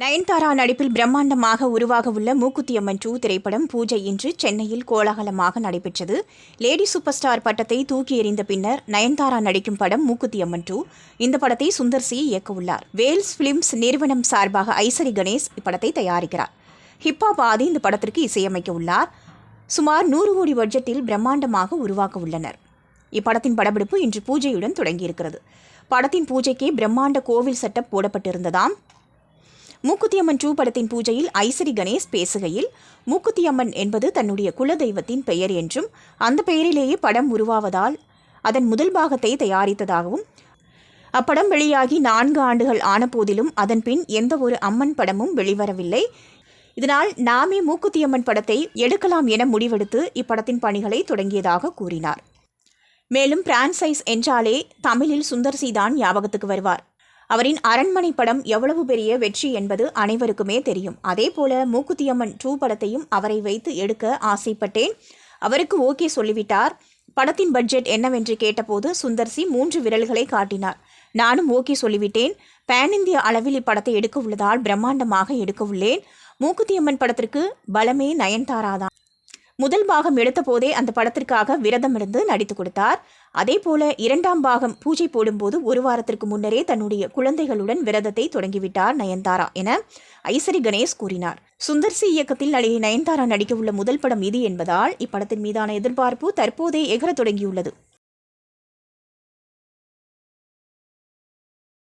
நயன்தாரா நடிப்பில் பிரம்மாண்டமாக உருவாக உள்ள மூக்குத்தி அம்மன் டூ திரைப்படம் பூஜை இன்று சென்னையில் கோலாகலமாக நடைபெற்றது. லேடி சூப்பர் ஸ்டார் பட்டத்தை தூக்கி எறிந்த பின்னர் நயன்தாரா நடிக்கும் படம் மூக்குத்தி அம்மன் டூ. இந்த படத்தை சுந்தர் சி இயக்கவுள்ளார். வேல்ஸ் பிலிம்ஸ் நிறுவனம் சார்பாக ஐசரி கணேஷ் இப்படத்தை தயாரிக்கிறார். ஹிப்ஹாப் ஆதி இந்த படத்திற்கு இசையமைக்க உள்ளார் சுமார் நூறு கோடி பட்ஜெட்டில் பிரம்மாண்டமாக உருவாக்க உள்ளனர் இப்படத்தின் படப்பிடிப்பு இன்று பூஜையுடன் தொடங்கியிருக்கிறது. படத்தின் பூஜைக்கு பிரம்மாண்ட கோவில் செட்டப் போடப்பட்டிருந்ததாம். மூக்குத்தியம்மன் டூ படத்தின் பூஜையில் ஐசரி கணேஷ் பேசுகையில் மூக்குத்தியம்மன் என்பது தன்னுடைய குலதெய்வத்தின் பெயர் என்றும் அந்த பெயரிலேயே படம் உருவாவதால் அதன் முதல் பாகத்தை தயாரித்ததாகவும் அப்படம் வெளியாகி நான்கு ஆண்டுகள் ஆன போதிலும் அதன் பின் எந்த ஒரு அம்மன் படமும் வெளிவரவில்லை. இதனால் நாமே மூக்குத்தியம்மன் படத்தை எடுக்கலாம் என முடிவெடுத்து இப்படத்தின் பணிகளை தொடங்கியதாக கூறினார். மேலும் பிரான்சைஸ் என்றாலே தமிழில் சுந்தர்சி தான் ஞாபகத்துக்கு வருவார். அவரின் அரண்மனை படம் எவ்வளவு பெரிய வெற்றி என்பது அனைவருக்குமே தெரியும். அதே போல மூக்குத்தியம்மன் டூ படத்தையும் அவரை வைத்து எடுக்க ஆசைப்பட்டேன். அவருக்கு ஓகே சொல்லிவிட்டார். படத்தின் பட்ஜெட் என்னவென்று கேட்டபோது சுந்தர்சி மூன்று விரல்களை காட்டினார். நானும் ஓகே சொல்லிவிட்டேன். பேன் இந்திய அளவில் இப்படத்தை எடுக்க உள்ளதால் பிரம்மாண்டமாக எடுக்க உள்ளேன். மூக்குத்தியம்மன் படத்திற்கு பலமே நயன்தாராதான். முதல் பாகம் எடுத்தபோதே அந்த படத்திற்காக விரதமிருந்து நடித்து கொடுத்தார். அதே போல இரண்டாம் பாகம் பூஜை போடும்போது ஒரு வாரத்திற்கு முன்னரே தன்னுடைய குழந்தைகளுடன் விரதத்தை தொடங்கிவிட்டார் நயன்தாரா என ஐசரி கணேஷ் கூறினார். சுந்தர் சி இயக்கத்தில் நடிகை நயன்தாரா நடிக்க உள்ள முதல் படம் இது என்பதால் இப்படத்தின் மீதான எதிர்பார்ப்பு தற்போதே எகர தொடங்கியுள்ளது.